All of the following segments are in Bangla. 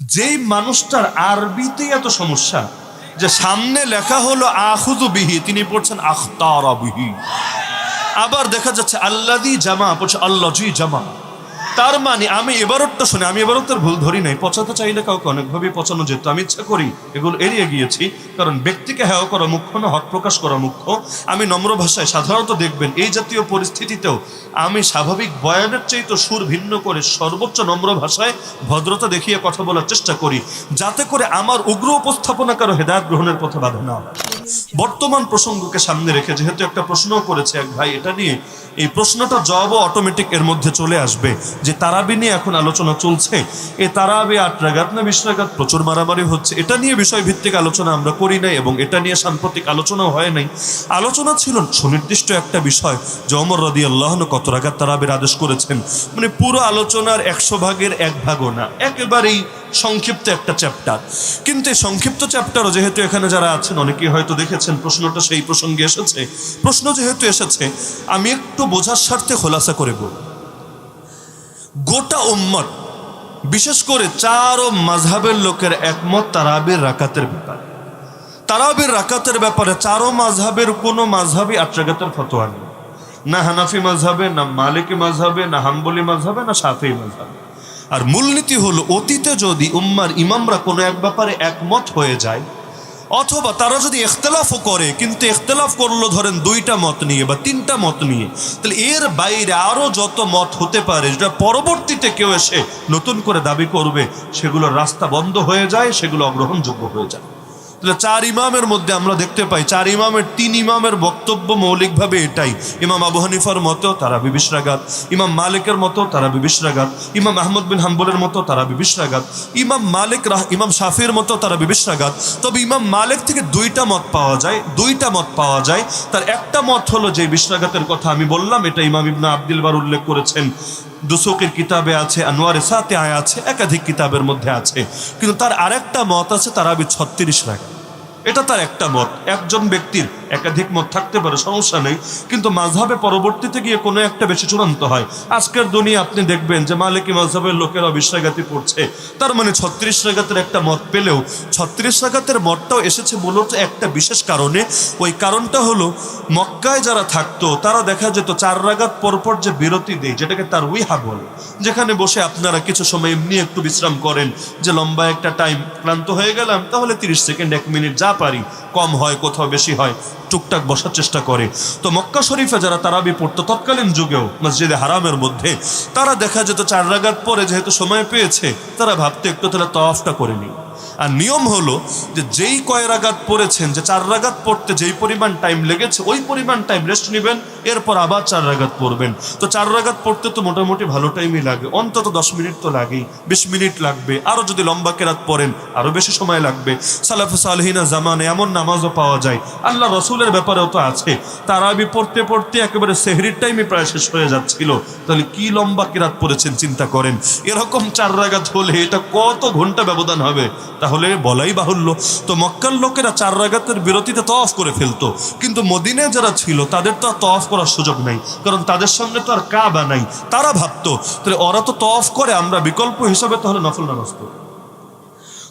যেই মানুষটার আরবিতে এত সমস্যা, যে সামনে লেখা হলো আহুদু বিহি তিনি পড়ছেন, আখতারা বিহি আবার দেখা যাচ্ছে আল্লাদি জামা পড়ছে আল্লাজি জামা তার মানে আমি এবারটা শুনে, আমি এবারতের ভুল ধরি নাই পচাতে চাইলে কাউকে অনেকভাবেই পচানো যেত আমি ইচ্ছা করি এগুলো এড়িয়ে গিয়েছি, কারণ ব্যক্তিকে হেয় করা মুখ্য না, হক প্রকাশ করা মুখ্য আমি নম্র ভাষায় সাধারণত দেখবেন এই জাতীয় পরিস্থিতিতেও আমি স্বাভাবিক বয়ানের চাইতে সুর ভিন্ন করে সর্বোচ্চ নম্র ভাষায় ভদ্রতা দেখিয়ে কথা বলার চেষ্টা করি, যাতে করে আমার উগ্র উপস্থাপনা কারও হেদায়ত গ্রহণের পথে বাধা না। বর্তমান প্রসঙ্গকে সামনে রেখে যেহেতু একটা প্রশ্ন করেছে এক ভাই, এটা নিয়ে এই প্রশ্নটা জবাবও অটোমেটিক এর মধ্যে চলে আসবে যে তারাবি নিয়ে এখন আলোচনা চলছে। এই তারাবি আট রাগাত না বিশ রাগাত প্রচুর মারামারি হচ্ছে। এটা নিয়ে বিষয় ভিত্তিক আলোচনা আমরা করি নাই এবং এটা নিয়ে সাম্প্রতিক আলোচনাও হয় নাই। আলোচনা ছিল সুনির্দিষ্ট একটা বিষয় যে অমর রদি আল্লাহ কত রাগাত তারাবির আদেশ করেছেন। মানে পুরো আলোচনার একশো ভাগের এক ভাগও না। একেবারেই সংক্ষিপ্ত একটা চ্যাপ্টার কিন্তু এই সংক্ষিপ্ত চ্যাপ্টারও যেহেতু এখানে যারা আছেন, অনেকেই হয়তো দেখেছেন প্রশ্নটা সেই প্রসঙ্গে এসেছে। প্রশ্ন যেহেতু এসেছে, আমি একটু বোঝার স্বার্থে খোলাসা করে বলব গোটা উম্মত, বিশেষ করে চার ও মাঝহাবের লোকের একমত তারাবির রাকাতের ব্যাপারে। তারাবির রাকাতের ব্যাপারে চারো মাঝহাবের কোনো মাঝহাবি আট্রাগাতের ফতোয়া নেই। না হানাফি মাঝহাবে না মালিকি মাঝহাবে না হাম্বলি মাঝহাবে না সাফি মাঝহাবে আর মূলনীতি হলো, অতীতে যদি উম্মার ইমামরা কোনো এক ব্যাপারে একমত হয়ে যায় অথবা তারা যদি এখতলাফও করে, কিন্তু এখতলাফ করল ধরেন দুইটা মত নিয়ে বা তিনটা মত নিয়ে, তাহলে এর বাইরে আরও যত মত হতে পারে, যেটা পরবর্তীতে কেউ এসে নতুন করে দাবি করবে, সেগুলোর রাস্তা বন্ধ হয়ে যায়, সেগুলো অগ্রহণযোগ্য হয়ে যায়। তাহলে চার ইমামের মধ্যে আমরা দেখতে পাই, চার ইমামের তিন ইমামের বক্তব্য মৌলিকভাবে এটাই। ইমাম আবু হানিফার মতো তারা বিবিশ রাগাত ইমাম মালিকের মতো তারা বিবিশ রাগাত ইমাম আহমদ বিন হাম্বলের মতো তারা বিবিশ রাগাত ইমাম মালিক রাহ, ইমাম শাফির মতো তারা বিবিশ রাগাত তবে ইমাম মালিক থেকে দুইটা মত পাওয়া যায়, দুইটা মত পাওয়া যায়। তার একটা মত হলো যে বিশরাগাতের কথা আমি বললাম, এটা ইমাম ইবনা আব্দুল বার উল্লেখ করেছেন। দুসুকের কিতাবে আছে, আনোয়ারে সাতে আয় আছে, একাধিক কিতাবের মধ্যে আছে। কিন্তু তার আরেকটা মত আছে তারাবি ছত্রিশ রাখা। এটা তার একটা মত। একজন ব্যক্তির একাধিক মত থাকতে পারে, সমস্যা নেই। কিন্তু মাঝহাবে পরবর্তীতে গিয়ে কোনো একটা বেশি চূড়ান্ত হয়। আজকের দুনিয়া আপনি দেখবেন যে মালিকি মাঝহাবের লোকেরা বিশ পড়ছে। তার মানে ছত্রিশ রাগাতের একটা মত পেলেও, ছত্রিশ রাগাতের মতটাও এসেছে মূলত একটা বিশেষ কারণে। ওই কারণটা হলো, মক্কায় যারা থাকতো, তারা দেখা যেত চার রাগাত পরপর যে বিরতি দেয়, যেটাকে তার উইহা বলে। যেখানে বসে আপনারা কিছু সময় এমনি একটু বিশ্রাম করেন, যে লম্বা একটা টাইম ক্লান্ত হয়ে গেলাম, তাহলে তিরিশ সেকেন্ড, এক মিনিট যা পারি কম হয়, কোথাও বেশি হয়, টুকটাক বসার চেষ্টা করে। তো মক্কা শরীফে যারা তারাবি পড়তো, তৎকালীন যুগেও মসজিদে হারামের মধ্যে, তারা দেখা যেত চার রাগাত পরে যেহেতু সময় পেয়েছে, তারা ভাবতে একটু তাহলে তফটা করে নিই। আর নিয়ম হলো যে যেই কয় রাগাত পড়েছেন, যে চার রাগাত পড়তে যেই পরিমাণ টাইম লেগেছে, ওই পরিমাণ টাইম রেস্ট নেবেন, এরপর আবার চার রাগাত পড়বেন। তো চার রাগাত পড়তে তো মোটামুটি ভালো টাইমই লাগে, অন্তত দশ মিনিট তো লাগেই, বিশ মিনিট লাগবে। আরও যদি লম্বা কেরাত পড়েন আরও বেশি সময় লাগবে। সালাফ সালহিনা জামানে এমন নামাজও পাওয়া যায়, আল্লাহ রসুলের ব্যাপারেও তো আছে। তারাবি পড়তে পড়তে একেবারে সেহরির টাইমই প্রায় শেষ হয়ে যাচ্ছিল। তাহলে কি লম্বা কেরাত পড়েছেন, চিন্তা করেন। এরকম চার রাগাত হলে এটা কত ঘণ্টা ব্যবধান হবে? তাহলে বলাই বাহুল্য। তো মক্কার লোকেরা চার রাগাতের বিরতিতে তফ করে ফেলতো। কিন্তু মদিনে যারা ছিল, তাদের তো আর তফ করার সুযোগ নাই। কারণ তাদের সঙ্গে তো আর কাবা নাই। তারা ভাবতো, তাহলে ওরা তো তফ করে, আমরা বিকল্প হিসাবে তাহলে নফল নামাজ পড়ি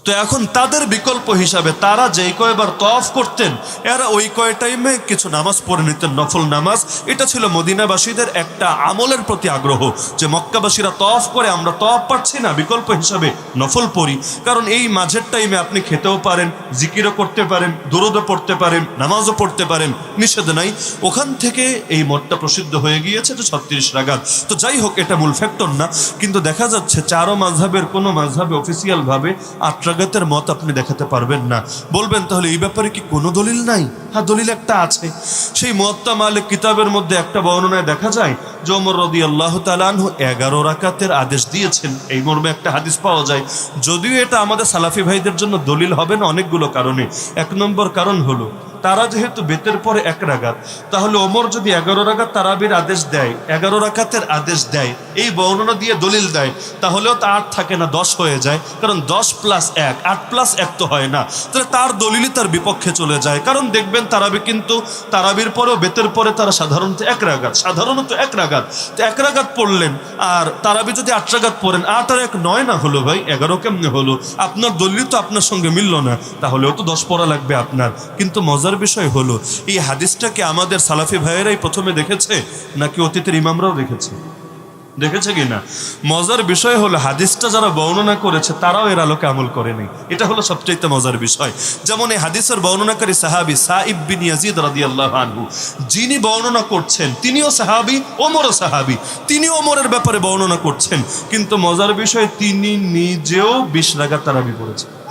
তো এখন তাদের বিকল্প হিসাবে তারা যেই কয়বার তফ করতেন, এরা ওই কয় টাইমে কিছু নামাজ পড়ে নিতেন, নফল নামাজ। এটা ছিল মদিনাবাসীদের একটা আমলের প্রতি আগ্রহ যে মক্কাবাসীরা তফ করে, আমরা তফ পাচ্ছি না, বিকল্প হিসাবে নফল পড়ি। কারণ এই মাঝের টাইমে আপনি খেতেও পারেন, জিকিরও করতে পারেন, দুরুদও পড়তে পারেন, নামাজও পড়তে পারেন, নিষেধ নাই। ওখান থেকে এই মতটা প্রসিদ্ধ হয়ে গিয়েছে যে ছত্রিশ রাগাত। তো যাই হোক, এটা মূল ফ্যাক্টর না। কিন্তু দেখা যাচ্ছে চারো মাঝহাবের কোনো মাঝহাবে অফিসিয়ালভাবে আট রাগাতের মত আপনি দেখাতে পারবেন না। বলবেন, তাহলে এই ব্যাপারে কি কোনো দলিল নাই? হ্যাঁ দলিল একটা আছে। সেই মত্তা মালিক কিতাবের মধ্যে একটা বর্ণনায় দেখা যায় জমর রদি আল্লাহ তালানহু এগারো রাকাতের আদেশ দিয়েছেন। এই মর্মে একটা হাদিস পাওয়া যায়। যদিও এটা আমাদের সালাফি ভাইদের জন্য দলিল হবে না অনেকগুলো কারণে। এক নম্বর কারণ হলো তারা যেহেতু বেতের পরে এক রাগাত, তাহলে ওমর যদি এগারো রাগাত তারাবির আদেশ দেয়, এগারো রাকাতের আদেশ দেয়, এই বর্ণনা দিয়ে দলিল দেয়, তাহলেও তা আট থাকে না, দশ হয়ে যায়। কারণ দশ প্লাস এক, আট প্লাস এক তো হয় না। তাহলে তার দলিলই তার বিপক্ষে চলে যায়। কারণ দেখবেন তারাবি কিন্তু তারাবির পরেও বেতের পরে তারা সাধারণত এক রাগাত, সাধারণত এক রাগাত। তো এক রাগাত পড়লেন, আর তারাবি যদি আট রাগাত পড়েন, আট আর এক নয় না হলো ভাই, এগারো কেমনে হলো? আপনার দলিল তো আপনার সঙ্গে মিলল না, তাহলেও তো দশ পড়া লাগবে আপনার। কিন্তু মজার বিষয় হলো, এই হাদিসটাকে আমাদের সালাফি ভাইয়েরাই প্রথমে দেখেছে নাকি অতীতের ইমামরাও দেখেছে? দেখেছে কি না? মজার বিষয় হলো, হাদিসটা যারা বর্ণনা করেছে, তারাও এর আলোকে আমল করেনি এটা হলো সবচেয়ে মজার বিষয়। যেমন এই হাদিসের বর্ণনাকারী সাহাবি সাইব বিন ইয়াজিদ রাদিয়াল্লাহু আনহু, যিনি বর্ণনা করছেন, তিনিও সাহাবি, ওমরও সাহাবি। তিনি ওমরের ব্যাপারে বর্ণনা করছেন। কিন্তু মজার বিষয়, তিনি নিজেও বিশ রাগা তারাবি করেছেন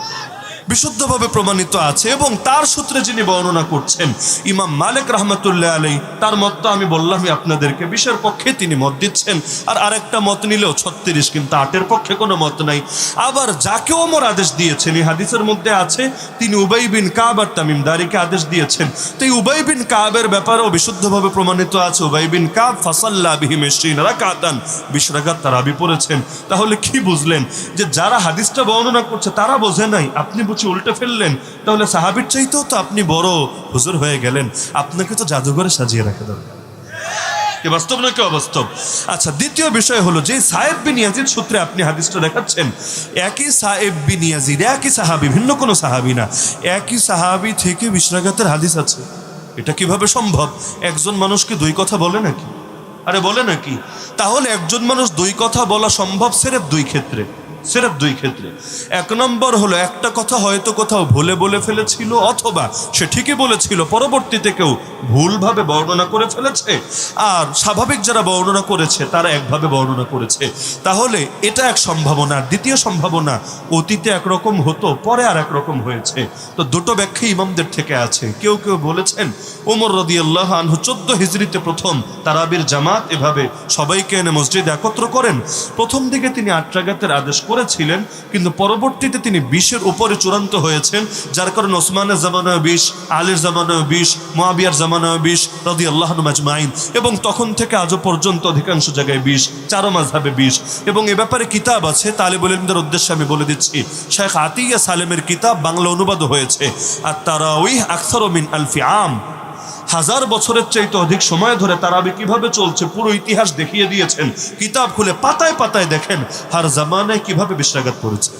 বিশুদ্ধভাবে প্রমাণিত আছে এবং তার সূত্রে যিনি বর্ণনা করছেন, ইমাম মালিক রহমতুল্লাহ আলাই তার মত তো আমি বললামই আপনাদেরকে, বিশের পক্ষে তিনি মত দিচ্ছেন। আর আরেকটা মত নিলেও ছত্রিশ, কিন্তু আটের পক্ষে কোনো মত নাই। আবার যাকে ওমর আদেশ দিয়েছেন, এই হাদিসের মধ্যে আছে, তিনি উবাই বিন কাব আর তামিম দারিকে আদেশ দিয়েছেন। তো এই উবাই বিন কাবের ব্যাপারেও বিশুদ্ধভাবে প্রমাণিত আছে, উবাই বিন কাব ফাসাল্লা বিহিম রাকাতান, বিশ রাকাত তারাবি পড়েছেন। তাহলে কি বুঝলেন যে যারা হাদিসটা বর্ণনা করছে, তারা বোঝে নাই, আপনি বুঝি উল্টে ফেললেন। তাহলে সাহাবির চাইতেও তো আপনি বড় হুজুর হয়ে গেলেন। আপনাকে তো জাদুঘরে সাজিয়ে রাখা দরকার বাস্তব নাকি অবাস্তব? আচ্ছা দ্বিতীয় বিষয় হলো যে সাহেব বিন ইয়াজিদ সূত্রে আপনি হাদিসটা দেখাচ্ছেন, একই সাহেব বিন ইয়াজিদ, একই সাহাবি, ভিন্ন কোনো সাহাবি না। একই সাহাবি থেকে বিশ্বরাগাতের হাদিস আছে। এটা কীভাবে সম্ভব? একজন মানুষকে দুই কথা বলে নাকি? আরে বলে নাকি? তাহলে একজন মানুষ দুই কথা বলা সম্ভব সেরেফ দুই ক্ষেত্রে। সেরেফ দুই ক্ষেত্রে। এক নম্বর হলো, একটা কথা হয়তো কোথাও ভুলে বলে ফেলেছিল অথবা সে ঠিকই বলেছিল, পরবর্তীতে কেউ ভুলভাবে বর্ণনা করে ফেলেছে। আর স্বাভাবিক যারা বর্ণনা করেছে, তারা একভাবে বর্ণনা করেছে। তাহলে এটা এক সম্ভাবনা। দ্বিতীয় সম্ভাবনা, অতীতে একরকম হতো, পরে আর একরকম হয়েছে। তো দুটো ব্যাখ্যা ইমামদের থেকে আছে। কেউ কেউ বলেছেন ওমর রদি আল্লাহ আনহু চোদ্দ হিজড়িতে প্রথম তারাবির জামাত এভাবে সবাইকে এনে মসজিদ একত্র করেন। প্রথম দিকে তিনি আট রাগাতের আদেশ করেছিলেন, কিন্তু পরবর্তীতে তিনি বিশের উপরে চূড়ান্ত হয়েছেন, যার কারণে ওসমানের জামানায় বিশ, আলীর জামানায় বিশ মহাবিয়ার জামানায় বিশ রদি আল্লাহ মাজমাইন এবং তখন থেকে আজও পর্যন্ত অধিকাংশ জায়গায় বিশ, চারো মাঝহাবে বিষ এবং এ ব্যাপারে কিতাব আছে তালিবুল ইলমদের উদ্দেশ্যে আমি বলে দিচ্ছি, শেখ আতিয়া সালেমের কিতাব বাংলা অনুবাদ হয়েছে। আর তারা ওই আখতার মিন আলফি আম। হাজার বছরের চাইতে অধিক সময় ধরে তারাবি কীভাবে চলছে পুরো ইতিহাস দেখিয়ে দিয়েছেন। কিতাব খুলে পাতায় পাতায় দেখেন, হার জামানায় কীভাবে বিশ্রাঘাত করেছে।